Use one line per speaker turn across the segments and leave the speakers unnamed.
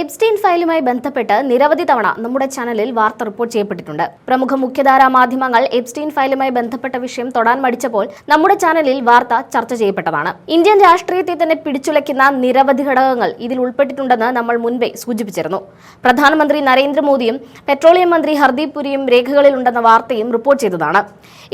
Epstein ഫയലുമായി ബന്ധപ്പെട്ട് നിരവധി തവണ നമ്മുടെ ചാനലിൽ വാർത്ത റിപ്പോർട്ട് ചെയ്യപ്പെട്ടിട്ടുണ്ട്. പ്രമുഖ മുഖ്യധാരാ മാധ്യമങ്ങൾ എപ്സ്റ്റീൻ ഫയലുമായി ബന്ധപ്പെട്ട വിഷയം തൊടാൻ മടിച്ചപ്പോൾ നമ്മുടെ ചാനലിൽ വാർത്ത ചർച്ച ചെയ്യപ്പെട്ടതാണ്. ഇന്ത്യൻ രാഷ്ട്രീയത്തെ തന്നെ പിടിച്ചുലയ്ക്കുന്ന നിരവധി ഘടകങ്ങൾ ഇതിൽ ഉൾപ്പെട്ടിട്ടുണ്ടെന്ന് നമ്മൾ മുൻപേ സൂചിപ്പിച്ചിരുന്നു. പ്രധാനമന്ത്രി നരേന്ദ്രമോദിയും പെട്രോളിയം മന്ത്രി ഹർദീപ് പുരിയും രേഖകളിലുണ്ടെന്ന വാർത്തയും റിപ്പോർട്ട് ചെയ്തതാണ്.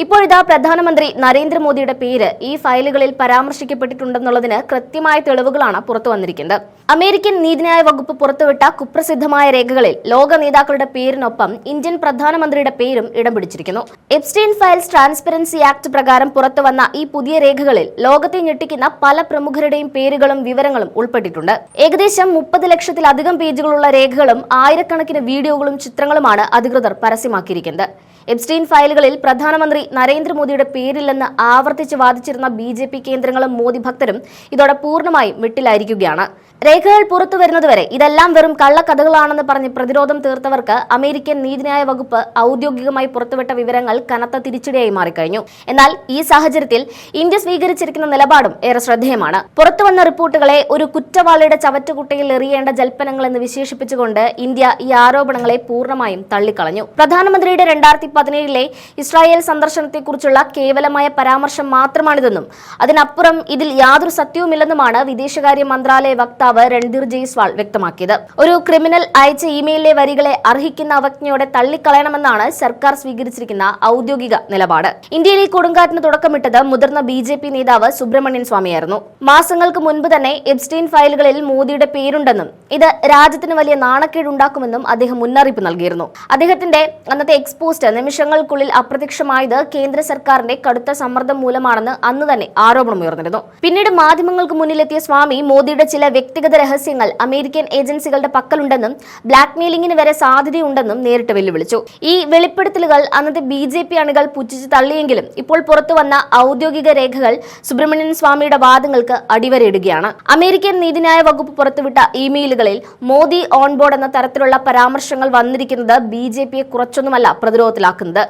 ഇപ്പോഴിതാ പ്രധാനമന്ത്രി നരേന്ദ്രമോദിയുടെ പേര് ഈ ഫയലുകളിൽ പരാമർശിക്കപ്പെട്ടിട്ടുണ്ടെന്നുള്ളതിന് കൃത്യമായ തെളിവുകളാണ് പുറത്തു വന്നിരിക്കുന്നത്. അമേരിക്കൻ നീതിന്യായ വകുപ്പ് പുറത്തുവിട്ട കുപ്രസിദ്ധമായ രേഖകളിൽ ലോക നേതാക്കളുടെ പേരിനൊപ്പം ഇന്ത്യൻ പ്രധാനമന്ത്രിയുടെ പേരും ഇടം പിടിച്ചിരിക്കുന്നു. എപ്സ്റ്റീൻ ഫയൽസ് ട്രാൻസ്പെറൻസി ആക്ട് പ്രകാരം പുറത്തുവന്ന ഈ പുതിയ രേഖകളിൽ ലോകത്തെ ഞെട്ടിക്കുന്ന പല പ്രമുഖരുടെയും പേരുകളും വിവരങ്ങളും ഉൾപ്പെട്ടിട്ടുണ്ട്. ഏകദേശം മുപ്പത് ലക്ഷത്തിലധികം പേജുകളുള്ള രേഖകളും ആയിരക്കണക്കിന് വീഡിയോകളും ചിത്രങ്ങളുമാണ് അധികൃതർ പരസ്യമാക്കിയിരിക്കുന്നത്. എപ്സ്റ്റീൻ ഫയലുകളിൽ പ്രധാനമന്ത്രി നരേന്ദ്രമോദിയുടെ പേരില്ലെന്ന് ആവർത്തിച്ച് വാദിച്ചിരുന്ന ബി കേന്ദ്രങ്ങളും മോദി ഭക്തരും ഇതോടെ പൂർണമായും വെട്ടിലായിരിക്കുകയാണ്. രേഖകൾ പുറത്തു വരുന്നതുവരെ ഇതെല്ലാം വെറും കള്ളക്കഥകളാണെന്ന് പറഞ്ഞ് പ്രതിരോധം തീർത്തവർക്ക് അമേരിക്കൻ നീതിന്യായ വകുപ്പ് ഔദ്യോഗികമായി പുറത്തുവിട്ട വിവരങ്ങൾ കനത്ത തിരിച്ചടിയായി മാറിക്കഴിഞ്ഞു. എന്നാൽ ഈ സാഹചര്യത്തിൽ ഇന്ത്യ സ്വീകരിച്ചിരിക്കുന്ന നിലപാടും ഏറെ ശ്രദ്ധേയമാണ്. പുറത്തുവന്ന റിപ്പോർട്ടുകളെ ഒരു കുറ്റവാളിയുടെ ചവറ്റുകുട്ടയിൽ എറിയേണ്ട ജൽപ്പനങ്ങൾ എന്ന് വിശേഷിപ്പിച്ചുകൊണ്ട് ഇന്ത്യ ഈ ആരോപണങ്ങളെ പൂർണമായും തള്ളിക്കളഞ്ഞു. പ്രധാനമന്ത്രിയുടെ രണ്ടായിരത്തി പതിനേഴിലെ ഇസ്രായേൽ സന്ദർശനത്തെക്കുറിച്ചുള്ള കേവലമായ പരാമർശം മാത്രമാണിതെന്നും അതിനപ്പുറം ഇതിൽ യാതൊരു സത്യവുമില്ലെന്നുമാണ് വിദേശകാര്യ മന്ത്രാലയ വക്താവ് രൺധീർ ജയ്സ്വാൾ വ്യക്തമാക്കിയത്. ഒരു ക്രിമിനൽ അയച്ച ഇമെയിലിലെ വരികളെ അർഹിക്കുന്ന അവജ്ഞയോടെ തള്ളിക്കളയണമെന്നാണ് സർക്കാർ സ്വീകരിച്ചിരിക്കുന്ന ഔദ്യോഗിക നിലപാട്. ഇന്ത്യയിൽ ഈ കൊടുങ്കാറ്റിന് തുടക്കമിട്ടത് മുതിർന്ന ബി ജെ പി നേതാവ് സുബ്രഹ്മണ്യൻ സ്വാമിയായിരുന്നു. മാസങ്ങൾക്ക് മുൻപ് തന്നെ എബ്സ്റ്റീൻ ഫയലുകളിൽ മോദിയുടെ പേരുണ്ടെന്നും ഇത് രാജ്യത്തിന് വലിയ നാണക്കേടുണ്ടാക്കുമെന്നും അദ്ദേഹം മുന്നറിയിപ്പ് നൽകിയിരുന്നു. അദ്ദേഹത്തിന്റെ അന്നത്തെ എക്സ്പോസ്റ്റ് നിമിഷങ്ങൾക്കുള്ളിൽ അപ്രത്യക്ഷമായത് കേന്ദ്ര സർക്കാരിന്റെ കടുത്ത സമ്മർദ്ദം മൂലമാണെന്ന് അന്ന് തന്നെ ആരോപണമുയർന്നിരുന്നു. പിന്നീട് മാധ്യമങ്ങൾക്ക് മുന്നിലെത്തിയ സ്വാമി മോദിയുടെ ചില വ്യക്തിഗത രഹസ്യങ്ങൾ അമേരിക്കൻ ഏജൻസികളുടെ പക്കലുണ്ടെന്നും ബ്ലാക്ക് മെയിലിംഗിന് വരെ സാധ്യതയുണ്ടെന്നും നേരിട്ട് വെല്ലുവിളിച്ചു. ഈ വെളിപ്പെടുത്തലുകൾ അന്നത്തെ ബി ജെ പി അണികൾ പുച്ഛിച്ച് തള്ളിയെങ്കിലും ഇപ്പോൾ പുറത്തുവന്ന ഔദ്യോഗിക രേഖകൾ സുബ്രഹ്മണ്യൻ സ്വാമിയുടെ വാദങ്ങൾക്ക് അടിവരയിടുകയാണ്. അമേരിക്കൻ നീതിന്യായ വകുപ്പ് പുറത്തുവിട്ട ഇമെയിലുകളിൽ മോദി ഓൺ ബോർഡ് എന്ന തരത്തിലുള്ള പരാമർശങ്ങൾ വന്നിരിക്കുന്നത് ബി ജെ പിയെ കുറച്ചൊന്നുമല്ല പ്രതിരോധത്തിലാക്കുന്നത്.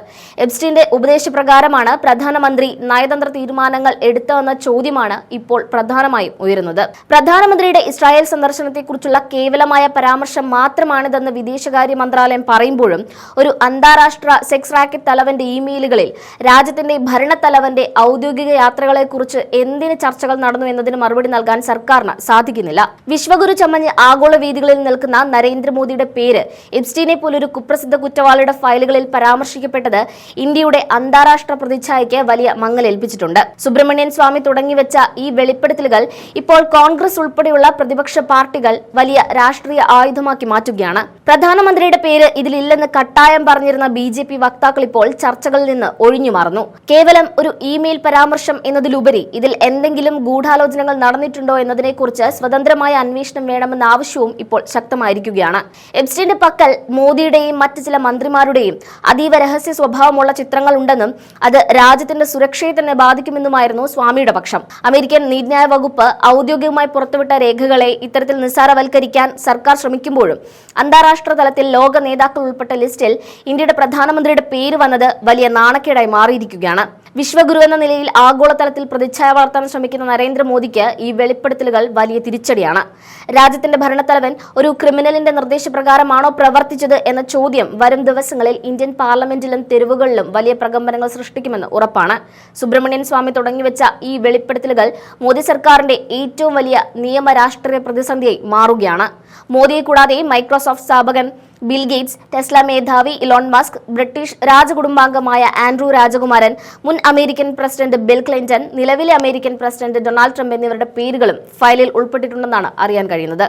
എബ്സ്റ്റീന്റെ ഉപദേശപ്രകാരമാണ് പ്രധാനമന്ത്രി നയതന്ത്ര തീരുമാനങ്ങൾ എടുത്തതെന്ന ചോദ്യമാണ് ഇപ്പോൾ പ്രധാനമായും ഉയരുന്നത്. പ്രധാനമന്ത്രിയുടെ ഇസ്രായേൽ സന്ദർശനത്തെക്കുറിച്ചുള്ള കേവലമായ പരാമർശം മാത്രമാണിതെന്ന് വിദേശകാര്യ മന്ത്രാലയം പറയുമ്പോഴും ഒരു അന്താരാഷ്ട്ര സെക്സ് റാക്കറ്റ് തലവന്റെ ഇമെയിലുകളിൽ രാജ്യത്തിന്റെ ഭരണത്തലവന്റെ ഔദ്യോഗിക യാത്രകളെക്കുറിച്ച് എന്തിന് ചർച്ചകൾ നടന്നു എന്നതിന് മറുപടി നൽകാൻ സർക്കാരിന് സാധിക്കുന്നില്ല. വിശ്വഗുരു ചമ്മഞ്ഞ് ആഗോള വേദികളിൽ നിൽക്കുന്ന നരേന്ദ്രമോദിയുടെ പേര് എബ്സ്റ്റീനെ പോലൊരു കുപ്രസിദ്ധ കുറ്റവാളിയുടെ ഫയലുകളിൽ പരാമർശിക്കപ്പെട്ടത് ഇന്ത്യയുടെ അന്താരാഷ്ട്ര പ്രതിച്ഛായയ്ക്ക് വലിയ മങ്ങലേൽപ്പിച്ചിട്ടുണ്ട്. സുബ്രഹ്മണ്യൻ സ്വാമി തുടങ്ങിവെച്ച ഈ വെളിപ്പെടുത്തലുകൾ ഇപ്പോൾ കോൺഗ്രസ് ഉൾപ്പെടെയുള്ള പ്രതിപക്ഷ പാർട്ടികൾ വലിയ രാഷ്ട്രീയ ആയുധമാക്കി മാറ്റുകയാണ്. പ്രധാനമന്ത്രിയുടെ പേര് ഇതിലില്ലെന്ന് കട്ടായം പറഞ്ഞിരുന്ന ബി ജെ പി വക്താക്കൾ ഇപ്പോൾ ചർച്ചകളിൽ നിന്ന് ഒഴിഞ്ഞു മാറുന്നു. കേവലം ഒരു ഇമെയിൽ പരാമർശം എന്നതിലുപരി ഇതിൽ എന്തെങ്കിലും ഗൂഢാലോചനകൾ നടന്നിട്ടുണ്ടോ എന്നതിനെക്കുറിച്ച് സ്വതന്ത്രമായ അന്വേഷണം വേണമെന്ന ആവശ്യവും ഇപ്പോൾ ശക്തമായിരിക്കുകയാണ്. എബ്സ്റ്റിന്റെ പക്കൽ മോദിയുടെയും മറ്റ് ചില മന്ത്രിമാരുടെയും അതീവ രഹസ്യ സ്വഭാവമുള്ള ചിത്രങ്ങൾ ഉണ്ടെന്നും അത് രാജ്യത്തിന്റെ സുരക്ഷയെ തന്നെ ബാധിക്കുമെന്നുമായിരുന്നു സ്വാമിയുടെ പക്ഷം. അമേരിക്കൻ നീതിന്യായ വകുപ്പ് ഔദ്യോഗികമായി പുറത്തുവിട്ട രേഖകളെ ഇത്തരത്തിൽ നിസ്സാരവൽക്കരിക്കാൻ സർക്കാർ ശ്രമിക്കുമ്പോഴും അന്താരാഷ്ട്ര തലത്തിൽ ലോക നേതാക്കൾ ഉൾപ്പെട്ട ലിസ്റ്റിൽ ഇന്ത്യയുടെ പ്രധാനമന്ത്രിയുടെ പേര് വന്നത് വലിയ നാണക്കേടായി മാറിയിരിക്കുകയാണ്. വിശ്വഗുരു എന്ന നിലയിൽ ആഗോളതലത്തിൽ പ്രതിച്ഛായ വളർത്താൻ ശ്രമിക്കുന്ന നരേന്ദ്രമോദിക്ക് ഈ വെളിപ്പെടുത്തലുകൾ വലിയ തിരിച്ചടിയാണ്. രാജ്യത്തിന്റെ ഭരണത്തലവൻ ഒരു ക്രിമിനലിന്റെ നിർദ്ദേശപ്രകാരമാണോ പ്രവർത്തിച്ചത് എന്ന ചോദ്യം വരും ദിവസങ്ങളിൽ ഇന്ത്യൻ പാർലമെന്റിലും തെരുവുകളിലും വലിയ പ്രകമ്പനങ്ങൾ സൃഷ്ടിക്കുമെന്ന് ഉറപ്പാണ്. സുബ്രഹ്മണ്യൻ സ്വാമി തുടങ്ങിവെച്ച ഈ വെളിപ്പെടുത്തലുകൾ മോദി സർക്കാരിന്റെ ഏറ്റവും വലിയ നിയമ രാഷ്ട്രീയ പ്രതിസന്ധിയായി മാറുകയാണ്. മോദിയെ കൂടാതെ മൈക്രോസോഫ്റ്റ് സ്ഥാപകൻ ബിൽ ഗേറ്റ്സ് ടെസ്ല മേധാവി ഇലോൺ മസ്ക് ബ്രിട്ടീഷ് രാജകുടുംബാംഗമായ ആൻഡ്രൂ രാജകുമാരൻ മുൻ അമേരിക്കൻ പ്രസിഡന്റ് ബിൽ ക്ലിന്റൺ നിലവിലെ അമേരിക്കൻ പ്രസിഡന്റ് ഡൊണാൾഡ് ട്രംപ് എന്നിവരുടെ പേരുകളും ഫയലിൽ ഉൾപ്പെട്ടിട്ടുണ്ടെന്നാണ് അറിയാൻ കഴിയുന്നത്.